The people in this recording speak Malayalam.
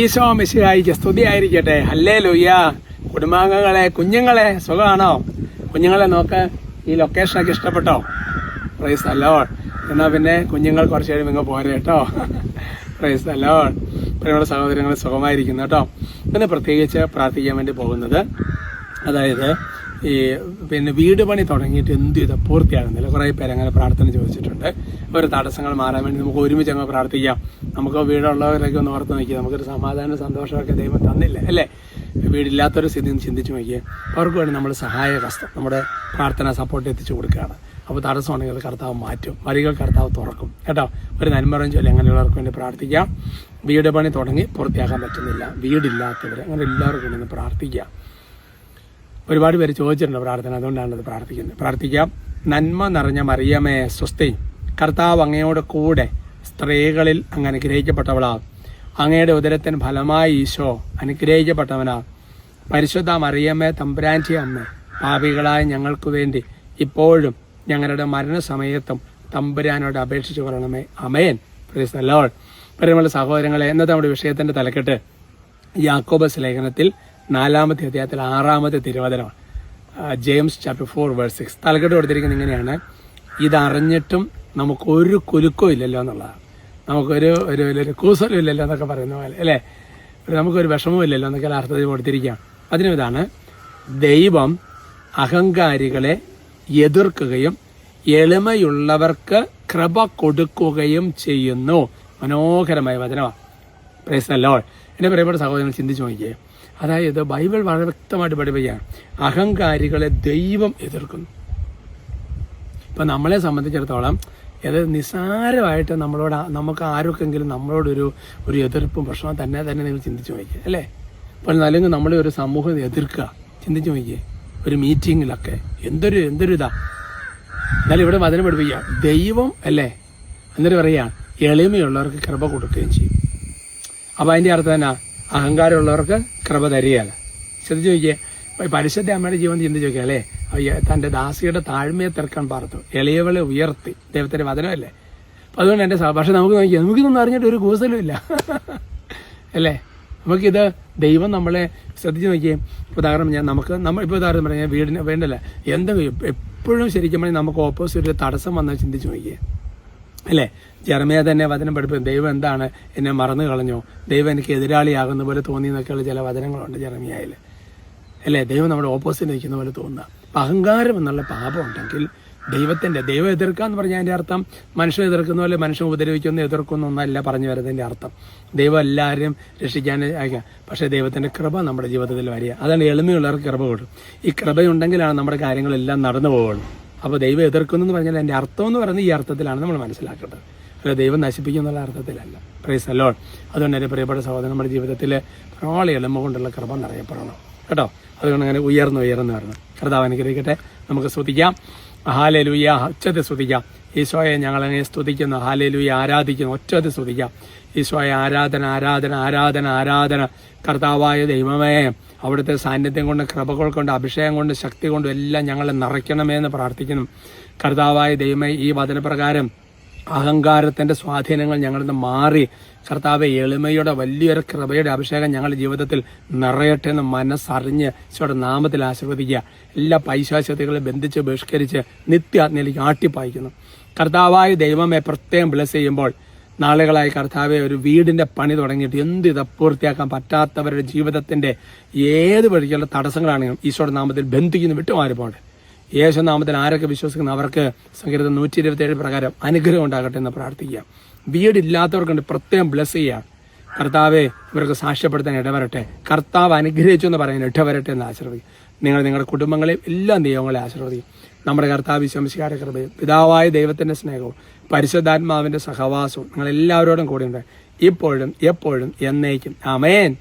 ഈശോ മിശിഹായിക്ക് സ്തുതിയായിരിക്കട്ടെ. അല്ലേ ലുയ്യ കുടുംബാംഗങ്ങളെ കുഞ്ഞുങ്ങളെ സുഖമാണോ? കുഞ്ഞുങ്ങളെ നോക്ക് ഈ ലൊക്കേഷനൊക്കെ ഇഷ്ടപ്പെട്ടോ? പ്രൈസ് അലോൺ എന്നാ പിന്നെ കുഞ്ഞുങ്ങൾ കുറച്ച് കഴിയുമ്പോൾ ഇങ്ങ് പോരെ കേട്ടോ. പ്രൈസ് അലോൺ പ്രിയമുള്ള സഹോദരങ്ങൾ സുഖമായിരിക്കുന്നു കേട്ടോ. പിന്നെ പ്രത്യേകിച്ച് പ്രാർത്ഥിക്കാൻ വേണ്ടി പോകുന്നത് അതായത് ഈ പിന്നെ വീട് പണി തുടങ്ങിയിട്ട് എന്ത് ചെയ്താൽ പൂർത്തിയാകുന്നില്ല. കുറേ പേര് അങ്ങനെ പ്രാർത്ഥന ചോദിച്ചിട്ടുണ്ട്. ഒരു തടസ്സങ്ങൾ മാറാൻ വേണ്ടി നമുക്ക് ഒരുമിച്ച് അങ്ങ് പ്രാർത്ഥിക്കാം. നമുക്ക് വീടുള്ളവരൊക്കെ ഒന്ന് ഓർത്ത് നോക്കിയാൽ നമുക്കൊരു സമാധാനം സന്തോഷമൊക്കെ ദൈവം തന്നില്ല? അല്ലേ? വീടില്ലാത്തൊരു സ്ഥിതി ചിന്തിച്ച് നോക്കിയാൽ അവർക്ക് വേണ്ടി നമ്മൾ സഹായ കഷ്ടം നമ്മുടെ പ്രാർത്ഥന സപ്പോർട്ട് എത്തിച്ചു കൊടുക്കുകയാണ്. അപ്പോൾ തടസ്സമുണ്ടെങ്കിൽ കർത്താവ് മാറ്റും. വഴികൾ കർത്താവ് തുറക്കും. കേട്ടോ? ഒരു നന്മറം ചൊല്ലി അങ്ങനെയുള്ളവർക്ക് വേണ്ടി പ്രാർത്ഥിക്കാം. വീട് പണി തുടങ്ങി പൂർത്തിയാക്കാൻ പറ്റുന്നില്ല. വീടില്ലാത്തവർ അങ്ങനെ എല്ലാവർക്കും വേണ്ടി പ്രാർത്ഥിക്കാം. ഒരുപാട് പേര് ചോദിച്ചിട്ടുണ്ട് പ്രാർത്ഥന അതുകൊണ്ടാണ് അത് പ്രാർത്ഥിക്കുന്നത്. പ്രാർത്ഥിക്കാം. നന്മ നിറഞ്ഞ മറിയമേ സ്വസ്തി. കർത്താവ് അങ്ങയോട് കൂടെ സ്ത്രീകളിൽ അങ്ങ് അനുഗ്രഹിക്കപ്പെട്ടവളാ. അങ്ങയുടെ ഉദരത്തിന് ഫലമായി ഈശോ അനുഗ്രഹിക്കപ്പെട്ടവനാ. പരിശുദ്ധ മറിയമ്മേ തമ്പുരാന്റെ അമ്മ പാപികളായ ഞങ്ങൾക്ക് വേണ്ടി ഇപ്പോഴും ഞങ്ങളുടെ മരണസമയത്തും തമ്പുരാനോട് അപേക്ഷിച്ചു കൊള്ളണമേ. അമയൻ പ്രീസ് ലോൾ പ്രിയമുള്ള സഹോദരങ്ങളെ എന്നത്തെ നമ്മുടെ വിഷയത്തിന്റെ തലക്കെട്ട് യാക്കോബസ് ലേഖനത്തിൽ നാലാമത്തെ അധ്യായത്തിൽ ആറാമത്തെ തിരുവചനമാണ്. James chapter four verse six തലക്കെട്ട് കൊടുത്തിരിക്കുന്നത് ഇങ്ങനെയാണ്. ഇതറിഞ്ഞിട്ടും നമുക്കൊരു കുലുക്കോ ഇല്ലല്ലോ എന്നുള്ളതാണ്. നമുക്കൊരു ഒരു ഒരു കൂസലും ഇല്ലല്ലോ എന്നൊക്കെ പറയുന്ന പോലെ അല്ലേ? നമുക്കൊരു വിഷമവും ഇല്ലല്ലോ എന്നൊക്കെ അർത്ഥത്തിൽ കൊടുത്തിരിക്കുകയാണ്. അതിനും ഇതാണ് ദൈവം അഹങ്കാരികളെ എതിർക്കുകയും എളിമയുള്ളവർക്ക് കൃപ കൊടുക്കുകയും ചെയ്യുന്നു. മനോഹരമായ വചനമാണ്. പ്രേസ് ലോൾ എന്റെ പ്രിയപ്പെട്ട സഹോദരങ്ങൾ ചിന്തിച്ചു നോക്കിയേ. അതായത് ബൈബിൾ വളരെ വ്യക്തമായിട്ട് പഠിപ്പിക്കുകയാണ്. അഹങ്കാരികളെ ദൈവം എതിർക്കുന്നു. ഇപ്പൊ നമ്മളെ സംബന്ധിച്ചിടത്തോളം അതായത് നിസ്സാരമായിട്ട് നമ്മളോട് നമുക്ക് ആരൊക്കെങ്കിലും നമ്മളോടൊരു ഒരു എതിർപ്പും പ്രശ്നവും തന്നെ തന്നെ നിങ്ങൾ ചിന്തിച്ചു നോക്കിയേ അല്ലേ? അപ്പോൾ അല്ലെങ്കിൽ നമ്മളെ ഒരു സമൂഹം എതിർക്കുക. ചിന്തിച്ചു നോക്കിയേ. ഒരു മീറ്റിങ്ങിലൊക്കെ. എന്തൊരു എന്തൊരു ഇതാ. എന്നാലും ഇവിടെ വചനം പഠിപ്പിക്കുക. ദൈവം അല്ലേ? എന്നിട്ട് പറയുക എളിമയുള്ളവർക്ക് കൃപ കൊടുക്കുകയും ചെയ്യും. അപ്പൊ അതിന്റെ അർത്ഥം തന്നെ അഹങ്കാരമുള്ളവർക്ക് കൃപ തരികയല്ല ശ്രദ്ധിച്ചു ചോദിക്കുക പരിശുദ്ധ അമ്മയുടെ ജീവൻ ചിന്തിച്ചു നോക്കുക അല്ലേ? തന്റെ ദാസിയുടെ താഴ്മയെ തിർക്കാൻ പാർത്തു. എളിയവളെ ഉയർത്തി. ദൈവത്തിന്റെ വചനമല്ലേ? അപ്പൊ അതുകൊണ്ട് സഹ- പക്ഷെ നമുക്ക് നോക്കിയാൽ നമുക്കിതൊന്നും അറിഞ്ഞിട്ട് ഒരു കൂസലും ഇല്ല. അല്ലേ? നമുക്കിത് ദൈവം നമ്മളെ ശ്രദ്ധിച്ചു നോക്കിയേ. ഉദാഹരണം ഞാൻ നമുക്ക് നമ്മൾ ഇപ്പോൾ ഉദാഹരണം പറഞ്ഞാൽ വീടിന് വേണ്ടല്ല. എന്തെങ്കിലും എപ്പോഴും ശരിക്കും പറഞ്ഞാൽ നമുക്ക് ഓപ്പോസിറ്റ് ഒരു തടസ്സം വന്നാൽ ചിന്തിച്ചു നോക്കിയേ. അല്ലേ? ജർമ്മയെ തന്നെ വചനം പഠിപ്പിക്കും ദൈവം എന്താണ് എന്നെ മറന്നു കളഞ്ഞോ? ദൈവം എനിക്ക് എതിരാളിയാകുന്ന പോലെ തോന്നി എന്നൊക്കെയുള്ള ചില വചനങ്ങളുണ്ട് ജർമ്മയായിൽ അല്ലേ? ദൈവം നമ്മുടെ ഓപ്പോസിറ്റ് നിൽക്കുന്ന പോലെ തോന്നുക അഹങ്കാരം എന്നുള്ള പാപം ഉണ്ടെങ്കിൽ ദൈവത്തിന്റെ ദൈവം എതിർക്കുക എന്ന് പറഞ്ഞാൽ അതിന്റെ അർത്ഥം. മനുഷ്യൻ എതിർക്കുന്ന പോലെ മനുഷ്യൻ ഉപദ്രവിക്കുന്നു എതിർക്കുന്നു എന്നല്ല പറഞ്ഞു വരുന്നതിന്റെ അർത്ഥം. ദൈവം എല്ലാവരും രക്ഷിക്കാൻ അയക്കുക. പക്ഷേ ദൈവത്തിന്റെ കൃപ നമ്മുടെ ജീവിതത്തിൽ വരിക. അതാണ് എളിമയുള്ളവർക്ക് കൃപ കൊടുക്കും. ഈ കൃപയുണ്ടെങ്കിലാണ് നമ്മുടെ കാര്യങ്ങളെല്ലാം നടന്നു പോകുള്ളൂ അപ്പോൾ ദൈവം എതിർക്കുന്നു എന്ന് പറഞ്ഞാൽ എന്റെ അർത്ഥം എന്ന് പറയുന്നത് ഈ അർത്ഥത്തിലാണ് നമ്മൾ മനസ്സിലാക്കേണ്ടത്. അല്ല ദൈവം നശിപ്പിക്കും എന്നുള്ള അർത്ഥത്തിലല്ല. പ്രൈസ് അലോൺ അതുകൊണ്ട് എന്റെ പ്രിയപ്പെട്ട സഹോദരൻ നമ്മുടെ ജീവിതത്തിൽ പ്രാളി എളിമ കൊണ്ടുള്ള കൃപ നിറയപ്പെടണം. കേട്ടോ? അതുകൊണ്ട് അങ്ങനെ ഉയർന്നു ഉയർന്നു വരണം. കർത്താവ് അനുഗ്രഹിക്കട്ടെ. നമുക്ക് സ്തുതിക്കാം. ഹാലേലുയ ഉച്ചത്തെ സ്തുതിക്കാം. ഈശോയെ ഞങ്ങളങ്ങനെ സ്തുതിക്കുന്നു. ഹാലേലുയ ആരാധിക്കുന്നു. ഒറ്റത്തെ സ്തുതിക്കാം. ഈശോയെ ആരാധന ആരാധന ആരാധന ആരാധന. കർത്താവായ ദൈവമേ അവിടുത്തെ സാന്നിധ്യം കൊണ്ട് കൃപകൾ കൊണ്ട് അഭിഷേകം കൊണ്ട് ശക്തി കൊണ്ടും എല്ലാം ഞങ്ങളെ നിറയ്ക്കണമേ എന്ന് പ്രാർത്ഥിക്കുന്നു. കർത്താവായ ദൈവമേ ഈ വചനപ്രകാരം അഹങ്കാരത്തിന്റെ സ്വാധീനങ്ങൾ ഞങ്ങളിൽ നിന്ന് മാറി. കർത്താവ് എളിമയുടെ വലിയൊരു കൃപയുടെ അഭിഷേകം ഞങ്ങളുടെ ജീവിതത്തിൽ നിറയട്ടെ എന്ന് മനസ്സറിഞ്ഞ് ഈശോയുടെ നാമത്തിൽ ആശീർവദിക്കുക. എല്ലാ പൈശാശക്തികളെ ബന്ധിച്ച് ബഹിഷ്കരിച്ച് നിത്യാത്മയിലേക്ക് ആട്ടിപ്പായിക്കുന്നു. കർത്താവായ ദൈവമേ പ്രത്യേകം ബ്ലസ് ചെയ്യുമ്പോൾ നാളുകളായി കർത്താവെ ഒരു വീടിന്റെ പണി തുടങ്ങിയിട്ട് എന്ത് ഇത് പൂർത്തിയാക്കാൻ പറ്റാത്തവരുടെ ജീവിതത്തിന്റെ ഏത് വഴിക്കുള്ള തടസ്സങ്ങളാണെങ്കിലും ഈശോയുടെ നാമത്തിൽ ബന്ധിക്കുന്നു വിട്ടുമാറി പോകട്ടെ യേശു നാമത്തിൽ ആരൊക്കെ വിശ്വസിക്കുന്നു? അവർക്ക് സംഗീതം നൂറ്റി ഇരുപത്തി ഏഴ് പ്രകാരം അനുഗ്രഹം ഉണ്ടാകട്ടെ എന്ന് പ്രാർത്ഥിക്കുക. വീടില്ലാത്തവർക്കുണ്ട് പ്രത്യേകം ബ്ലസ് ചെയ്യാം കർത്താവെ ഇവർക്ക് സാക്ഷ്യപ്പെടുത്താൻ ഇടവരട്ടെ. കർത്താവ് അനുഗ്രഹിച്ചു എന്ന് പറയാൻ ഇടവരട്ടെ എന്ന് ആശീർവദിക്കും. നിങ്ങൾ നിങ്ങളുടെ കുടുംബങ്ങളെയും എല്ലാ ദൈവങ്ങളെ ആശീർവദിക്കും. നമ്മുടെ കർത്താവ് വിശ്വംശിക്കാര കൃപയും പിതാവായ ദൈവത്തിന്റെ സ്നേഹവും പരിശുദ്ധാത്മാവിന്റെ സഹവാസവും നിങ്ങൾ എല്ലാവരോടും കൂടെ ഉണ്ട് ഇപ്പോഴും എപ്പോഴും എന്നേക്കും. അമേൻ